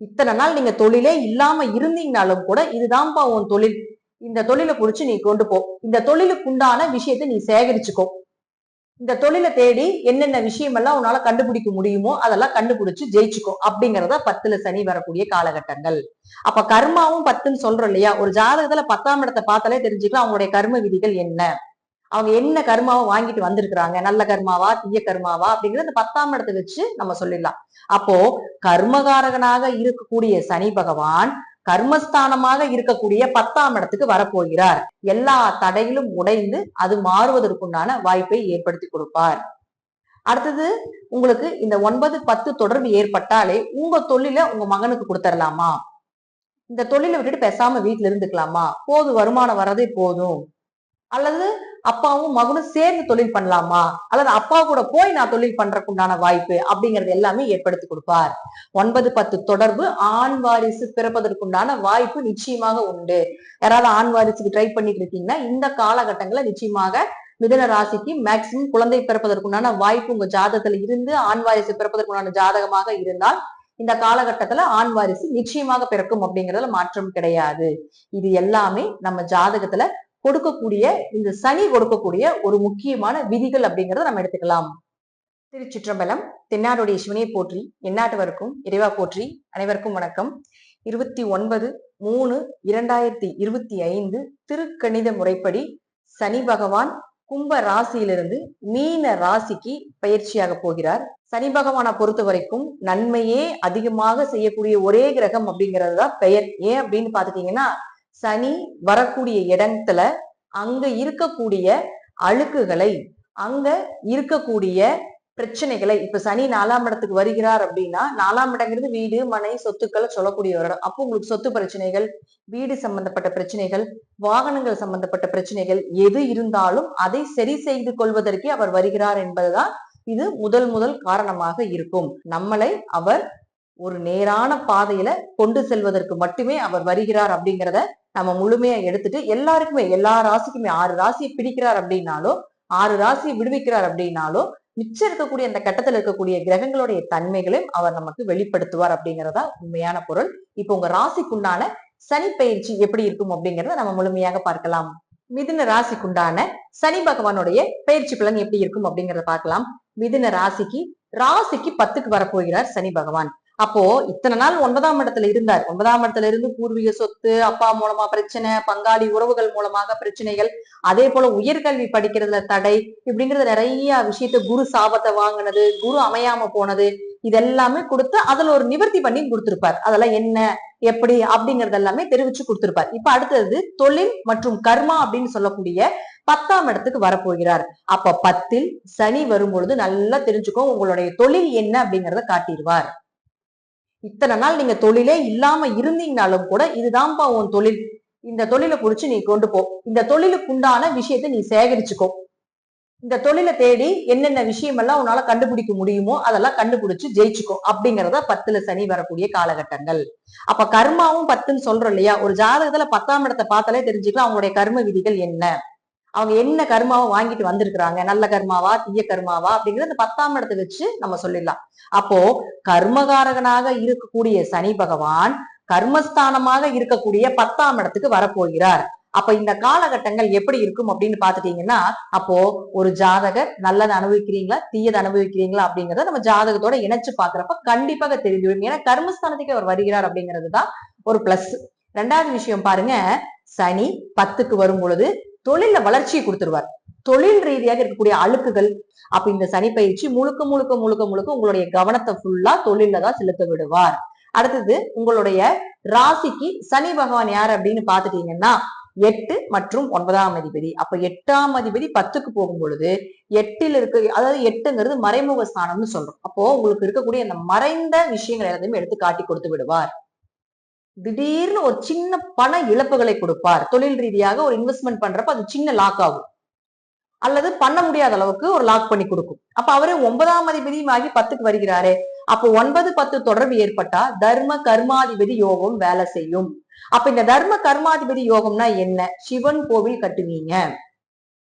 இத்தனை நாள் நீங்க தொழிலே இல்லாம இருந்தீங்கனாலும் கூட இதுதான்ப்பா உன் தொழில். இந்த தொழிலை குறிச்சு நீ கொண்டு போ. இந்த தொழிலுக்கு உண்டான விஷயத்தை நீ சேகரிச்சுக்கோ. இந்த தொழிலை தேடி என்னென்ன விஷயமெல்லாம் உன்னால கண்டுபிடிக்க முடியுமோ அதெல்லாம் கண்டுபிடிச்சு ஜெயிச்சுக்கோ. அப்படிங்கறத பத்துல சனி வரக்கூடிய காலகட்டங்கள். அப்ப கர்மாவும் பத்துன்னு சொல்றோம் இல்லையா? ஒரு ஜாதகத்துல பத்தாம் இடத்தை பார்த்தாலே தெரிஞ்சுக்கலாம் அவங்களுடைய கர்ம விதிகள் என்ன. அவங்க என்ன கர்மாவை வாங்கிட்டு வந்திருக்கிறாங்க? நல்ல கர்மாவா? தீய கர்மாவா? அப்படிங்கறத இந்த பத்தாம் இடத்தை வச்சு நம்ம சொல்லிடலாம். அப்போ கர்மகாரகனாக இருக்கக்கூடிய சனி பகவான் கர்மஸ்தானமாக இருக்கக்கூடிய பத்தாம் இடத்துக்கு வரப்போகிறார். எல்லா தடைகளும் உடைந்து அது மாறுவதற்குண்டான வாய்ப்பை ஏற்படுத்தி கொடுப்பார். அடுத்தது உங்களுக்கு இந்த ஒன்பது பத்து தொடர்பு ஏற்பட்டாலே உங்க தொழில உங்க மகனுக்கு கொடுத்துடலாமா இந்த தொழிலை விட்டுட்டு பேசாம வீட்டுல இருந்துக்கலாமா? போதும் வருமானம் வரதே போதும். அல்லது அப்பாவும் மகனும் சேர்ந்து தொழில் பண்ணலாமா? அல்லது அப்பா கூட போய் நான் தொழில் பண்றதுக்கு உண்டான வாய்ப்பு அப்படிங்கறது எல்லாமே ஏற்படுத்தி கொடுப்பார். ஒன்பது பத்து தொடர்பு ஆண் வாரிசு பிறப்பதற்குண்டான வாய்ப்பு நிச்சயமாக உண்டு. யாராவது ஆண் வாரிசுக்கு ட்ரை பண்ணிட்டு இருக்கீங்கன்னா இந்த காலகட்டங்களை நிச்சயமாக மிதன ராசிக்கு மேக்சிமம் குழந்தை பிறப்பதற்குண்டான வாய்ப்பு உங்க ஜாதகத்துல இருந்து ஆண் வாரிசு பிறப்பதற்குண்டான ஜாதகமாக இருந்தால் இந்த காலகட்டத்துல ஆண் வாரிசு நிச்சயமாக பிறக்கும் அப்படிங்கறதுல மாற்றம் கிடையாது. இது எல்லாமே நம்ம ஜாதகத்துல கொடுக்கக்கூடிய இந்த சனி கொடுக்கக்கூடிய ஒரு முக்கியமான விதிகள் அப்படிங்கறத நம்ம எடுத்துக்கலாம். திருச்சிற்றம்பலம் தென்னாடுடைய சிவனை போற்றி எந்நாட்டவருக்கும் இறைவா போற்றி அனைவருக்கும் வணக்கம். இருபத்தி ஒன்பது மூணு இரண்டாயிரத்தி இருபத்தி ஐந்து திருக்கணித முறைப்படி சனி பகவான் கும்ப ராசியிலிருந்து மீன ராசிக்கு பயிற்சியாக போகிறார். சனி பகவானை பொறுத்த வரைக்கும் நன்மையே அதிகமாக செய்யக்கூடிய ஒரே கிரகம் அப்படிங்கிறது தான் பெயர். ஏன் அப்படின்னு பாத்துட்டீங்கன்னா சனி வரக்கூடிய இடத்துல அங்க இருக்கக்கூடிய அழுக்குகளை அங்க இருக்கக்கூடிய பிரச்சனைகளை இப்ப சனி நாலாம் இடத்துக்கு வருகிறார் அப்படின்னா நாலாம் இடங்கிறது வீடு மனை சொத்துக்களை சொல்லக்கூடிய ஒரு இடம் அப்போ உங்களுக்கு சொத்து பிரச்சனைகள் வீடு சம்பந்தப்பட்ட பிரச்சனைகள் வாகனங்கள் சம்பந்தப்பட்ட பிரச்சனைகள் எது இருந்தாலும் அதை சரி செய்து கொள்வதற்கே அவர் வருகிறார் என்பதுதான் இது முதல் முதல் காரணமாக இருக்கும். நம்மளை அவர் ஒரு நேரான பாதையில கொண்டு செல்வதற்கு மட்டுமே அவர் வருகிறார் அப்படிங்கிறத நம்ம முழுமையா எடுத்துட்டு எல்லாருக்குமே எல்லா ராசிக்குமே ஆறு ராசியை பிடிக்கிறார் அப்படின்னாலோ ஆறு ராசியை விடுவிக்கிறார் அப்படின்னாலோ மிச்சம் இருக்கக்கூடிய அந்த கட்டத்துல இருக்கக்கூடிய கிரகங்களுடைய தன்மைகளையும் அவர் நமக்கு வெளிப்படுத்துவார் அப்படிங்கறதா உண்மையான பொருள். இப்போ உங்க ராசிக்குண்டான சனி பயிற்சி எப்படி இருக்கும் அப்படிங்கறத நம்ம முழுமையாக பார்க்கலாம். மிதுன ராசிக்குண்டான சனி பகவானுடைய பயிற்சி பலன் எப்படி இருக்கும் அப்படிங்கறத பார்க்கலாம். மிதுன ராசிக்கு ராசிக்கு பத்துக்கு வரப்போகிறார் சனி பகவான். அப்போ இத்தனை நாள் ஒன்பதாம் இடத்துல இருந்தார். ஒன்பதாம் இடத்துல இருந்து பூர்வீக சொத்து அப்பா மூலமா பிரச்சனை பங்காளி உறவுகள் மூலமாக பிரச்சனைகள் அதே போல உயர்கல்வி படிக்கிறதுல தடை இப்படிங்கறது நிறைய விஷயத்த குரு சாபத்தை வாங்கினது குரு அமையாம போனது இதெல்லாமே கொடுத்து அதுல ஒரு நிவர்த்தி பண்ணி கொடுத்திருப்பார். அதெல்லாம் என்ன எப்படி அப்படிங்கறது எல்லாமே தெரிவிச்சு கொடுத்திருப்பார். இப்ப அடுத்தது தொழில் மற்றும் கர்மா அப்படின்னு சொல்லக்கூடிய பத்தாம் இடத்துக்கு வரப்போகிறார். அப்ப பத்தில் சனி வரும்பொழுது நல்லா தெரிஞ்சுக்கோ உங்களுடைய தொழில் என்ன அப்படிங்கறத காட்டிடுவார். இத்தனை நாள் நீங்க தொழிலே இல்லாம இருந்தீங்கனாலும் கூட இதுதான்ப்பா உன் தொழில். இந்த தொழிலை புடிச்சு நீ கொண்டு போ. இந்த தொழிலுக்கு உண்டான விஷயத்தை நீ சேகரிச்சுக்கோ. இந்த தொழிலை தேடி என்னென்ன விஷயமெல்லாம் உன்னால கண்டுபிடிக்க முடியுமோ அதெல்லாம் கண்டுபிடிச்சு ஜெயிச்சுக்கோ அப்படிங்கறத பத்துல சனி வரக்கூடிய காலகட்டங்கள். அப்ப கர்மாவும் பத்துன்னு சொல்றோம் இல்லையா? ஒரு ஜாதகத்துல பத்தாம் இடத்தை பார்த்தாலே தெரிஞ்சுக்கலாம் அவங்களுடைய கர்ம விதிகள் என்ன. அவங்க என்ன கர்மாவை வாங்கிட்டு வந்திருக்கிறாங்க? நல்ல கர்மாவா தீய கர்மாவா அப்படிங்கறது பத்தாம் இடத்தை வச்சு நம்ம சொல்லிடலாம். அப்போ கர்மகாரகனாக இருக்கக்கூடிய சனி பகவான் கர்மஸ்தானமாக இருக்கக்கூடிய பத்தாம் இடத்துக்கு வரப்போகிறார். அப்ப இந்த காலகட்டங்கள் எப்படி இருக்கும் அப்படின்னு பாத்துட்டீங்கன்னா அப்போ ஒரு ஜாதகர் நல்லதை அனுபவிக்கிறீங்களா தீயதை அனுபவிக்கிறீங்களா அப்படிங்கறத நம்ம ஜாதகத்தோட இணைச்சு பாக்குறப்ப கண்டிப்பாக தெரிஞ்சிடும் ஏன்னா கர்மஸ்தானத்துக்கு அவர் வருகிறார் அப்படிங்கிறது தான் ஒரு பிளஸ் ரெண்டாவது விஷயம் பாருங்க சனி பத்துக்கு வரும் பொழுது தொழில வளர்ச்சியை கொடுத்துருவார். தொழில் ரீதியாக இருக்கக்கூடிய அழுக்குகள் அப்ப இந்த சனி பயிற்சி முழுக்க முழுக்க முழுக்க முழுக்க உங்களுடைய கவனத்தை ஃபுல்லா தொழில தான் செலுத்த விடுவார். அடுத்தது உங்களுடைய ராசிக்கு சனி பகவான் யார் அப்படின்னு பாத்துட்டீங்கன்னா எட்டு மற்றும் ஒன்பதாம் அதிபதி. அப்ப எட்டாம் அதிபதி பத்துக்கு போகும் பொழுது எட்டில் இருக்க அதாவது எட்டுங்கிறது மறைமுக ஸ்தானம்னு சொல்றோம். அப்போ உங்களுக்கு இருக்கக்கூடிய அந்த மறைந்த விஷயங்கள் எல்லாத்தையுமே எடுத்து காட்டி கொடுத்து விடுவார். திடீர்னு ஒரு சின்ன பண இழப்புகளை கொடுப்பார். தொழில் ரீதியாக ஒரு இன்வெஸ்ட்மெண்ட் பண்றப்ப அது சின்ன லாக் ஆகும். அல்லது பண்ண முடியாத அளவுக்கு ஒரு லாக் பண்ணி கொடுக்கும். அப்ப அவரே ஒன்பதாம் அதிபதியும் ஆகி பத்துக்கு வருகிறாரே. அப்போ ஒன்பது பத்து தொடர்பு ஏற்பட்டா தர்ம கர்மாதிபதி யோகம் வேலை செய்யும். அப்ப இந்த தர்ம கர்மாதிபதி யோகம்னா என்ன? சிவன் கோவில் கட்டுவீங்க.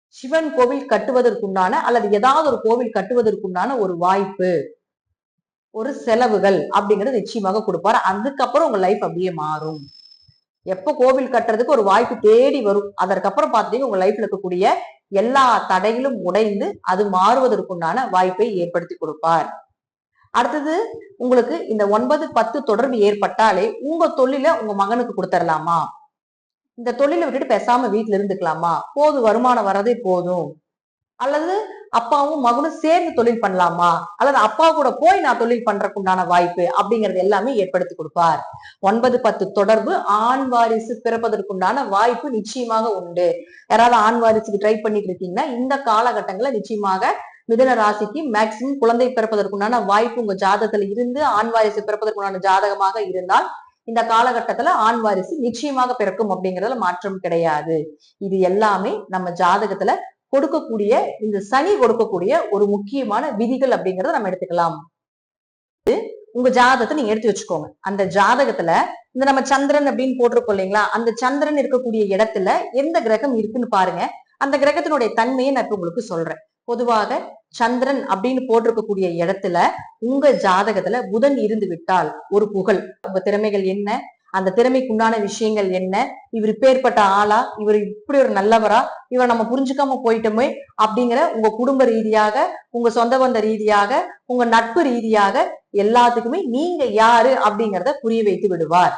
சிவன் கோவில் கட்டுவதற்குண்டான அல்லது ஏதாவது ஒரு கோவில் கட்டுவதற்குண்டான ஒரு வாய்ப்பு. ஒரு செலவுகள் அப்படிங்கறது நிச்சயமாக கொடுப்பார். அதுக்கப்புறம் உங்க லைஃப் அப்படியே மாறும். எப்ப கோவில் கட்டுறதுக்கு ஒரு வாய்ப்பு தேடி வரும். அதற்கப்புறம் பார்த்தீங்கன்னா உங்க லைஃப்ல இருக்கக்கூடிய எல்லா தடைகளும் உடைந்து அது மாறுவதற்குண்டான வாய்ப்பை ஏற்படுத்தி கொடுப்பார். அடுத்தது உங்களுக்கு இந்த ஒன்பது பத்து தொடர்பு ஏற்பட்டாலே உங்க தொழில உங்க மகனுக்கு கொடுத்துடலாமா இந்த தொழிலை விட்டுட்டு பேசாம வீட்டுல இருந்துக்கலாமா? போதும் வருமானம் வர்றதே போதும். அல்லது அப்பாவும் மகனும் சேர்ந்து தொழில் பண்ணலாமா? அல்லது அப்பா கூட போய் நான் தொழில் பண்றதுக்கு உண்டான வாய்ப்பு அப்படிங்கறது எல்லாமே ஏற்படுத்தி கொடுப்பார். ஒன்பது பத்து தொடர்பு ஆண் வாரிசு பிறப்பதற்குண்டான வாய்ப்பு நிச்சயமாக உண்டு. யாராவது ஆண் வாரிசுக்கு ட்ரை பண்ணிட்டு இருக்கீங்கன்னா இந்த காலகட்டங்களை நிச்சயமாக மிதன ராசிக்கு மேக்சிமம் குழந்தை பிறப்பதற்குண்டான வாய்ப்பு உங்க ஜாதகத்துல இருந்து ஆண் வாரிசு பிறப்பதற்குண்டான ஜாதகமாக இருந்தால் இந்த காலகட்டத்துல ஆண் வாரிசு நிச்சயமாக பிறக்கும் அப்படிங்கறதுல மாற்றம் கிடையாது. இது எல்லாமே நம்ம ஜாதகத்துல கொடுக்கக்கூடிய இந்த சனி கொடுக்கக்கூடிய ஒரு முக்கியமான விதிகள் அப்படிங்கறத நம்ம எடுத்துக்கலாம். உங்க ஜாதகத்தை நீங்க எடுத்து வச்சுக்கோங்க. அந்த ஜாதகத்துல இந்த நம்ம சந்திரன் அப்படின்னு போட்டிருக்கோம் இல்லைங்களா? அந்த சந்திரன் இருக்கக்கூடிய இடத்துல எந்த கிரகம் இருக்குன்னு பாருங்க. அந்த கிரகத்தினுடைய தன்மையை நான் இப்ப உங்களுக்கு சொல்றேன். பொதுவாக சந்திரன் அப்படின்னு போட்டிருக்கக்கூடிய இடத்துல உங்க ஜாதகத்துல புதன் இருந்து விட்டால் ஒரு புகழ். உங்க திறமைகள் என்ன? அந்த திறமைக்கு உண்டான விஷயங்கள் என்ன? இவர் இப்பேற்பட்ட ஆளா? இவர் இப்படி ஒரு நல்லவரா? இவரை நம்ம புரிஞ்சுக்காம போயிட்டோமே அப்படிங்கிற உங்க குடும்ப ரீதியாக உங்க சொந்த பந்த ரீதியாக உங்க நட்பு ரீதியாக எல்லாத்துக்குமே நீங்க யாரு அப்படிங்கிறத புரிய வைத்து விடுவார்.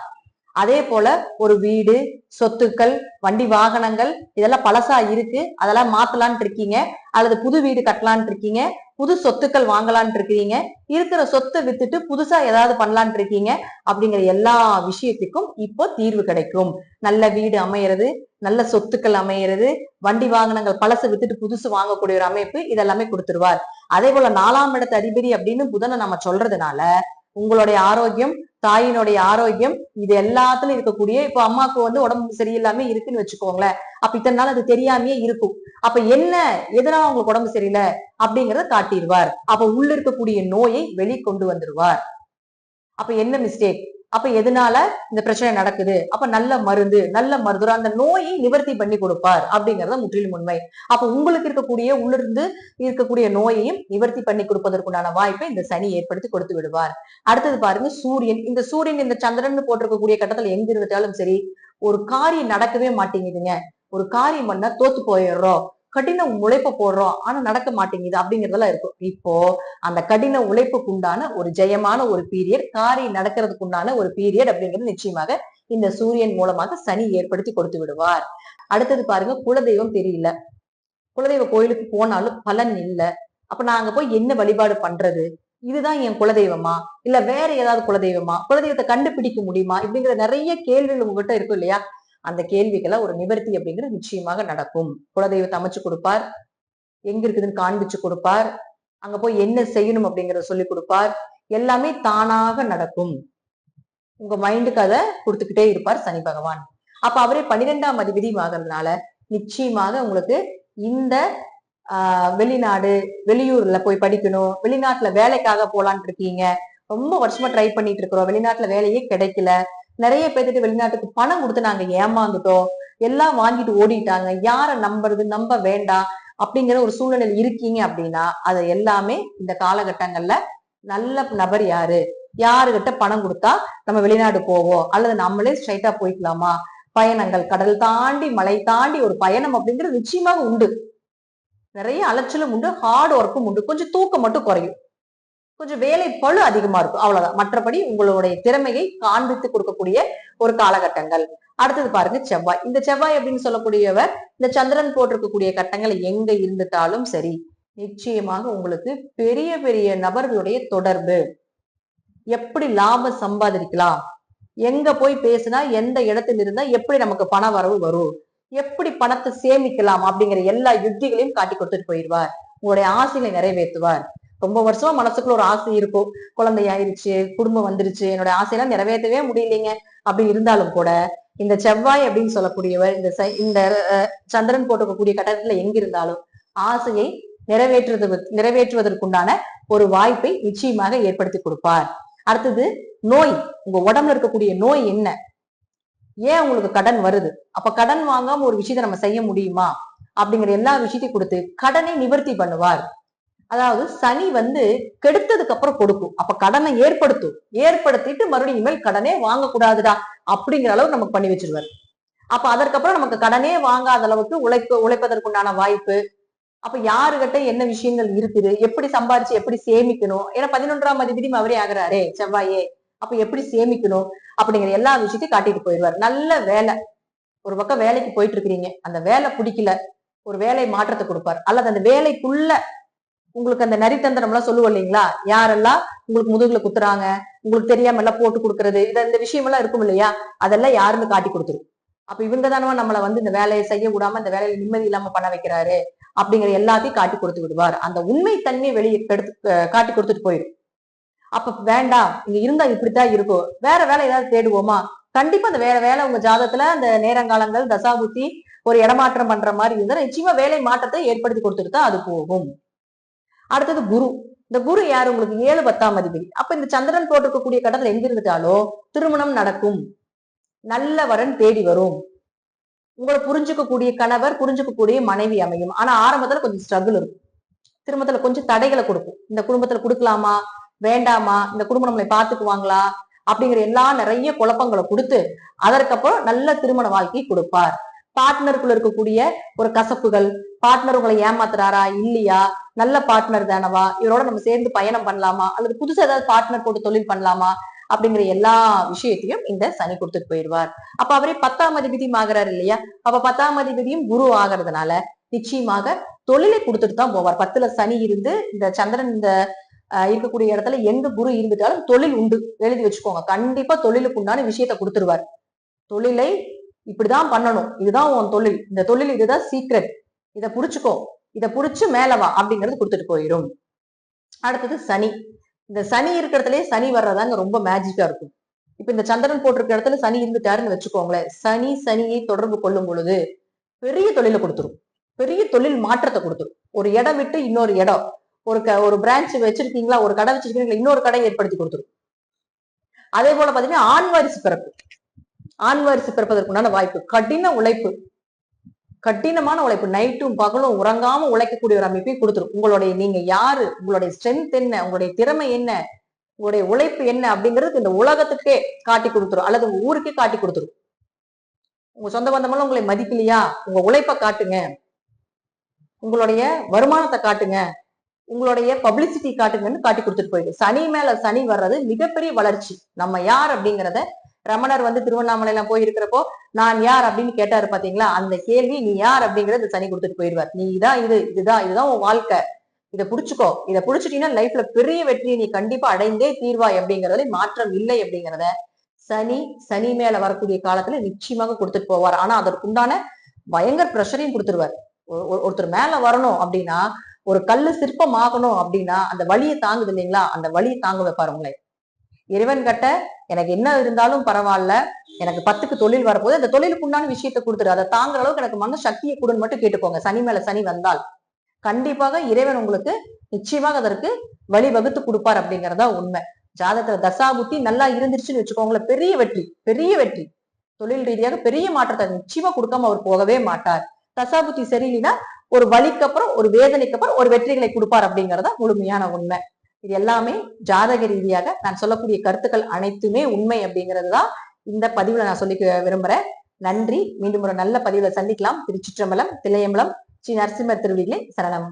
அதே போல ஒரு வீடு சொத்துக்கள் வண்டி வாகனங்கள் இதெல்லாம் பழசா இருக்கு. அதெல்லாம் மாத்தலான் இருக்கீங்க. அல்லது புது வீடு கட்டலான் இருக்கீங்க. புது சொத்துக்கள் வாங்கலான் இருக்கீங்க. இருக்கிற சொத்தை வித்துட்டு புதுசா ஏதாவது பண்ணலான் இருக்கீங்க. அப்படிங்கிற எல்லா விஷயத்துக்கும் இப்போ தீர்வு கிடைக்கும். நல்ல வீடு அமையிறது நல்ல சொத்துக்கள் அமையிறது வண்டி வாகனங்கள் பழசு வித்துட்டு புதுசு வாங்கக்கூடிய ஒரு அமைப்பு இதெல்லாமே கொடுத்துருவார். அதே போல நாலாம் இடத்து அதிபதி அப்படின்னு புதனை நம்ம சொல்றதுனால உங்களுடைய ஆரோக்கியம் தாயினுடைய ஆரோக்கியம் இது எல்லாத்துலயும் இருக்கக்கூடிய இப்ப அம்மாவுக்கு வந்து உடம்பு சரியில்லாம இருக்குன்னு வச்சுக்கோங்களேன். அப்ப இத்தனை நாள் அது தெரியாமயே இருக்கும். அப்ப என்ன எதனால உங்களுக்கு உடம்பு சரியில்லை? அப்படிங்கறத காட்டிடுவார். அப்ப உள்ள இருக்கக்கூடிய நோயை வெளிக்கொண்டு வந்துருவார் அப்ப என்ன மிஸ்டேக் அப்ப எதனால இந்த பிரச்சனை நடக்குது? அப்ப நல்ல மருந்து நல்ல மருத்துவர் அந்த நோயை நிவர்த்தி பண்ணி கொடுப்பார் அப்படிங்கறத முற்றிலும் உண்மை. அப்ப உங்களுக்கு இருக்கக்கூடிய உள்ளிருந்து இருக்கக்கூடிய நோயையும் நிவர்த்தி பண்ணி கொடுப்பதற்குண்டான வாய்ப்பை இந்த சனி ஏற்படுத்தி கொடுத்து விடுவார். அடுத்தது பாருங்க சூரியன். இந்த சூரியன் இந்த சந்திரன் போட்டிருக்கக்கூடிய கட்டத்துல எங்க இருந்துட்டாலும் சரி ஒரு காரியம் நடக்கவே மாட்டேங்குதுங்க. ஒரு காரியம் பண்ணா தோத்து போயிடுறோம். கடின உழைப்ப போடுறோம். ஆனா நடக்க மாட்டேங்குது அப்படிங்கறதெல்லாம் இருக்கும். இப்போ அந்த கடின உழைப்புக்கு உண்டான ஒரு ஜெயமான ஒரு பீரியட் காரி நடக்கிறதுக்கு உண்டான ஒரு பீரியட் அப்படிங்கிறது நிச்சயமாக இந்த சூரியன் மூலமாக சனி ஏற்படுத்தி கொடுத்து விடுவார். அடுத்தது பாருங்க குலதெய்வம் தெரியல. குலதெய்வ கோயிலுக்கு போனாலும் பலன் இல்லை. அப்ப நான் அங்க போய் என்ன வழிபாடு பண்றது? இதுதான் என் குலதெய்வமா? இல்ல வேற ஏதாவது குலதெய்வமா? குலதெய்வத்தை கண்டுபிடிக்க முடியுமா? இப்படிங்கிற நிறைய கேள்விகள் உங்ககிட்ட இருக்கும் இல்லையா? அந்த கேள்விகளை ஒரு நிவர்த்தி அப்படிங்கிறது நிச்சயமாக நடக்கும். குலதெய்வத்தை அமைச்சு கொடுப்பார். எங்க இருக்குதுன்னு காண்பிச்சு கொடுப்பார். அங்க போய் என்ன செய்யணும் அப்படிங்கறத சொல்லி கொடுப்பார். எல்லாமே தானாக நடக்கும். உங்க மைண்டுக்கு அதை கொடுத்துக்கிட்டே இருப்பார் சனி பகவான். அப்ப அவரே பன்னிரெண்டாம் அதிபதி ஆகிறதுனால நிச்சயமாக உங்களுக்கு இந்த வெளிநாடு வெளியூர்ல போய் படிக்கணும். வெளிநாட்டுல வேலைக்காக போலான் இருக்கீங்க. ரொம்ப வருஷமா ட்ரை பண்ணிட்டு இருக்கிறோம். வெளிநாட்டுல வேலையே கிடைக்கல. நிறைய பேர்த்திட்டு வெளிநாட்டுக்கு பணம் கொடுத்து நாங்க ஏமாந்துட்டோம். எல்லாம் வாங்கிட்டு ஓடிட்டாங்க. யார நம்புறது? நம்ப வேண்டாம். அப்படிங்கிற ஒரு சூழ்நிலையில் இருக்கீங்க அப்படின்னா அதை எல்லாமே இந்த காலகட்டங்கள்ல நல்ல நபர் யாரு? யாருகிட்ட பணம் கொடுத்தா நம்ம வெளிநாடு போவோம்? அல்லது நம்மளே ஸ்ட்ரைட்டா போய்க்கலாமா? பயணங்கள் கடல் தாண்டி மலை தாண்டி ஒரு பயணம் அப்படிங்கிறது நிச்சயமாக உண்டு. நிறைய அலைச்சலும் உண்டு ஹார்ட் ஒர்க்கும் உண்டு. கொஞ்சம் தூக்கம் மட்டும் குறையும். கொஞ்சம் வேலை பழு அதிகமா இருக்கும். அவ்வளவுதான். மற்றபடி உங்களுடைய திறமையை காண்பித்து கொடுக்கக்கூடிய ஒரு காலகட்டங்கள். அடுத்தது பாருங்க செவ்வாய். இந்த செவ்வாய் அப்படின்னு சொல்லக்கூடியவர் இந்த சந்திரன் போட்டிருக்கக்கூடிய கட்டங்கள் எங்க இருந்துட்டாலும் சரி நிச்சயமாக உங்களுக்கு பெரிய பெரிய நபர்களுடைய தொடர்பு. எப்படி லாபம் சம்பாதிக்கலாம்? எங்க போய் பேசினா எந்த இடத்துல இருந்தா எப்படி நமக்கு பண வரவு வரும்? எப்படி பணத்தை சேமிக்கலாம்? அப்படிங்கிற எல்லா யுக்திகளையும் காட்டி கொடுத்துட்டு போயிடுவார். உங்களுடைய ஆசைகளை நிறைவேற்றுவார். ரொம்ப வருஷமா மனசுக்குள்ள ஒரு ஆசை இருக்கும். குழந்தை ஆயிருச்சு குடும்பம் வந்துருச்சு என்னோட ஆசையெல்லாம் நிறைவேற்றவே முடியலைங்க. அப்படி இருந்தாலும் கூட இந்த செவ்வாய் அப்படின்னு சொல்லக்கூடியவர் இந்த இந்த அஹ், சந்திரன் போட்டுக்கக்கூடிய கட்டத்துல எங்க இருந்தாலும் ஆசையை நிறைவேற்றுவது நிறைவேற்றுவதற்குண்டான ஒரு வாய்ப்பை நிச்சயமாக ஏற்படுத்தி கொடுப்பார். அடுத்தது நோய். உங்க உடம்புல இருக்கக்கூடிய நோய் என்ன? ஏன் உங்களுக்கு கடன் வருது? அப்ப கடன் வாங்காம ஒரு விஷயத்தை நம்ம செய்ய முடியுமா? அப்படிங்கிற எல்லா விஷயத்தையும் கொடுத்து கடனை நிவர்த்தி பண்ணுவார். அதாவது சனி வந்து கெடுத்ததுக்கு அப்புறம் கொடுக்கும். அப்ப கடனை ஏற்படுத்தும். ஏற்படுத்திட்டு மறுபடியும் இனிமேல் கடனே வாங்கக்கூடாதுடா அப்படிங்கிற அளவு நமக்கு பண்ணி வச்சிருவாரு. அப்ப அதற்கப்புறம் நமக்கு கடனே வாங்காத அளவுக்கு உழைப்பு உழைப்பதற்குண்டான வாய்ப்பு. அப்ப யாருகிட்ட என்ன விஷயங்கள் இருக்குது? எப்படி சம்பாரிச்சு எப்படி சேமிக்கணும்? ஏன்னா பதினொன்றாம் அதிபதி அவரே ஆகுறாரே செவ்வாயே. அப்ப எப்படி சேமிக்கணும்? அப்படிங்கிற எல்லா விஷயத்தையும் காட்டிட்டு போயிடுவார். நல்ல வேலை. ஒரு பக்கம் வேலைக்கு போயிட்டு இருக்கிறீங்க. அந்த வேலை பிடிக்கல. ஒரு வேலை மாற்றத்தை கொடுப்பார். அல்லது அந்த வேலைக்குள்ள உங்களுக்கு அந்த நரித்தந்திரம் எல்லாம் சொல்லுவோம் இல்லைங்களா? யாரெல்லாம் உங்களுக்கு முதுகுல குத்துறாங்க உங்களுக்கு தெரியாம எல்லாம் போட்டு கொடுக்கறது இதை இந்த விஷயம் எல்லாம் இருக்கும் இல்லையா? அதெல்லாம் யாருன்னு காட்டி கொடுத்துரும். அப்ப இவங்க தானவா நம்மளை வந்து இந்த வேலையை செய்ய விடாம இந்த வேலையில நிம்மதி இல்லாம பண்ண வைக்கிறாரு அப்படிங்கிற எல்லாத்தையும் காட்டி கொடுத்து விடுவார். அந்த உண்மை தன்மையை வெளியே எடுத்து காட்டி கொடுத்துட்டு போயிடும் அப்ப வேண்டாம் இங்க இருந்தா இப்படித்தான் இருக்கும். வேற வேலை ஏதாவது தேடுவோமா? கண்டிப்பா அந்த வேற வேலை உங்க ஜாதத்துல அந்த நேரங்காலங்கள் தசாபுத்தி ஒரு இடமாற்றம் பண்ற மாதிரி இருந்தா நிச்சயமா வேலை மாற்றத்தை ஏற்படுத்தி கொடுத்துட்டு தான் அது போகும். அடுத்தது குரு. இந்த குரு யார்? உங்களுக்கு ஏழு பத்தாம் அதிபதி. அப்ப இந்த சந்திரன் போட்டிருக்கக்கூடிய கடத்துல எங்க இருந்துட்டாலோ? திருமணம் நடக்கும். நல்ல வரன் தேடி வரும். உங்களை புரிஞ்சுக்கக்கூடிய கணவர் புரிஞ்சுக்கக்கூடிய மனைவி அமையும். ஆனா ஆரம்பத்துல கொஞ்சம் ஸ்ட்ரகிள் இருக்கும். திருமணத்துல கொஞ்சம் தடைகளை கொடுக்கும். இந்த குடும்பத்துல கொடுக்கலாமா? வேண்டாமா? இந்த குடும்பம் நம்மளை பாத்துக்குவாங்களா அப்படிங்கிற எல்லா நிறைய குழப்பங்களை கொடுத்து அதற்கப்புறம் நல்ல திருமண வாழ்க்கை கொடுப்பார். பார்ட்னருக்குள்ள இருக்கக்கூடிய ஒரு கசப்புகள். பார்ட்னர் உங்களை ஏமாத்துறாரா? இல்லையா? நல்ல பார்ட்னர் தானவா? இவரோட நம்ம சேர்ந்து பயணம் பண்ணலாமா? அல்லது புதுசா ஏதாவது பார்ட்னர் போட்டு தொழில் பண்ணலாமா? அப்படிங்கிற எல்லா விஷயத்தையும் இந்த சனி கொடுத்துட்டு போயிடுவார். அப்ப அவரே பத்தாம் அதிபதியும் ஆகிறாரு இல்லையா? அப்ப பத்தாம் அதிபதியும் குரு ஆகிறதுனால நிச்சயமாக தொழிலை கொடுத்துட்டு தான் போவார். பத்துல சனி இருந்து இந்த சந்திரன் இந்த இருக்கக்கூடிய இடத்துல எங்க குரு இருந்துட்டாலும் தொழில் உண்டு. எழுதி வச்சுக்கோங்க. கண்டிப்பா தொழிலுக்கு உண்டான விஷயத்த கொடுத்துருவார். தொழிலை இப்படிதான் பண்ணணும். இதுதான் உன் தொழில். இந்த தொழில் இதுதான் சீக்ரெட் இதை புடிச்சுக்கோ. இதை புடிச்சு மேலவா அப்படிங்கிறது கொடுத்துட்டு போயிடும் அடுத்தது சனி. இந்த சனி இருக்கிறதுலயே சனி வர்றதாங்க ரொம்ப மேஜிக்கா இருக்கும். இப்ப இந்த சந்திரன் போட்டிருக்க இடத்துல சனி இருந்துட்டாருன்னு வச்சுக்கோங்களேன். சனி சனியை தொடர்பு கொள்ளும் பொழுது பெரிய தொழிலை கொடுத்துரும். பெரிய தொழில் மாற்றத்தை கொடுத்துரும். ஒரு இடம் விட்டு இன்னொரு இடம். ஒரு க ஒரு பிரான்ச் வச்சிருக்கீங்களா? ஒரு கடை வச்சிருக்கீங்களா? இன்னொரு கடை ஏற்படுத்தி கொடுத்துரும். அதே போல பாத்தீங்கன்னா ஆண் வாரிசு பிறப்பு. ஆண் வாரிசு பிறப்பதற்குண்டான வாய்ப்பு. கடின உழைப்பு. கடினமான உழைப்பு. நைட்டும் பகலும் உறங்காம உழைக்கக்கூடிய ஒரு அமைப்பை கொடுத்துரும். உங்களுடைய நீங்க யாரு? உங்களுடைய ஸ்ட்ரென்த் என்ன? உங்களுடைய திறமை என்ன? உங்களுடைய உழைப்பு என்ன? அப்படிங்கிறது இந்த உலகத்துக்கே காட்டி கொடுத்துரும். அல்லது உங்க ஊருக்கே காட்டி கொடுத்துரும். உங்க சொந்த பந்தமெல்லாம் உங்களை மதிக்கலையா? உங்க உழைப்பை காட்டுங்க. உங்களுடைய வருமானத்தை காட்டுங்க. உங்களுடைய பப்ளிசிட்டி காட்டுங்கன்னு காட்டி கொடுத்துட்டு போயிடுது சனி மேல சனி வர்றது மிகப்பெரிய வளர்ச்சி. நம்ம யார் அப்படிங்கிறத ரமணர் வந்து திருவண்ணாமலையில போய் இருக்கிறப்போ நான் யார் அப்படின்னு கேட்டாரு பாத்தீங்களா? அந்த கேள்வி நீ யார்? அப்படிங்கறத சனி கொடுத்துட்டு போயிடுவார். நீ இதான் இது இதுதான் இதுதான் உன் வாழ்க்கை. இதை புடிச்சுக்கோ. இதை புடிச்சிட்டீங்கன்னா லைஃப்ல பெரிய வெற்றியை நீ கண்டிப்பா அடைந்தே தீர்வாய் அப்படிங்கறதுல மாற்றம் இல்லை அப்படிங்கிறத சனி சனி மேல வரக்கூடிய காலத்துல நிச்சயமாக கொடுத்துட்டு போவார். ஆனா அதற்குண்டான பயங்கர ப்ரெஷரையும் கொடுத்துருவார். ஒருத்தர் மேல வரணும் அப்படின்னா ஒரு கல்லு சிற்பம் ஆகணும் அப்படின்னா அந்த வழியை தாங்குது இல்லைங்களா? அந்த வழியை தாங்க வைப்பாரு உங்களை. இறைவன் கட்ட எனக்கு என்ன இருந்தாலும் பரவாயில்ல. எனக்கு பத்துக்கு தொழில் வரப்போது அந்த தொழிலுக்கு உண்டான விஷயத்த கொடுத்துரு அதை தாங்குற அளவுக்கு எனக்கு மன சக்தியை கொடுன்னு மட்டும் கேட்டுக்கோங்க. சனி மேல சனி வந்தால் கண்டிப்பாக இறைவன் உங்களுக்கு நிச்சயமாக அதற்கு வழி வகுத்து கொடுப்பார் அப்படிங்கறதா உண்மை. ஜாதகத்துல தசாபுத்தி நல்லா இருந்துருச்சுன்னு வச்சுக்கோங்களேன். பெரிய வெற்றி பெரிய வெற்றி. தொழில் ரீதியாக பெரிய மாற்றத்தை நிச்சயமா கொடுக்காம அவர் போகவே மாட்டார். தசாபுத்தி சரியில்லைன்னா ஒரு வழிக்கு அப்புறம் ஒரு வேதனைக்கு அப்புறம் ஒரு வெற்றிகளை கொடுப்பார் அப்படிங்கறத முழுமையான உண்மை. இது எல்லாமே ஜாதக ரீதியாக நான் சொல்லக்கூடிய கருத்துக்கள் அனைத்துமே உண்மை அப்படிங்கிறது தான் இந்த பதிவுல நான் சொல்லிக்க விரும்புறேன். நன்றி. மீண்டும் ஒரு நல்ல பதிவுல சந்திக்கலாம். திருச்சிற்றம்பலம் தில்லையம்பலம் ஸ்ரீ நரசிம்மர் திருவிகளே சரணம்.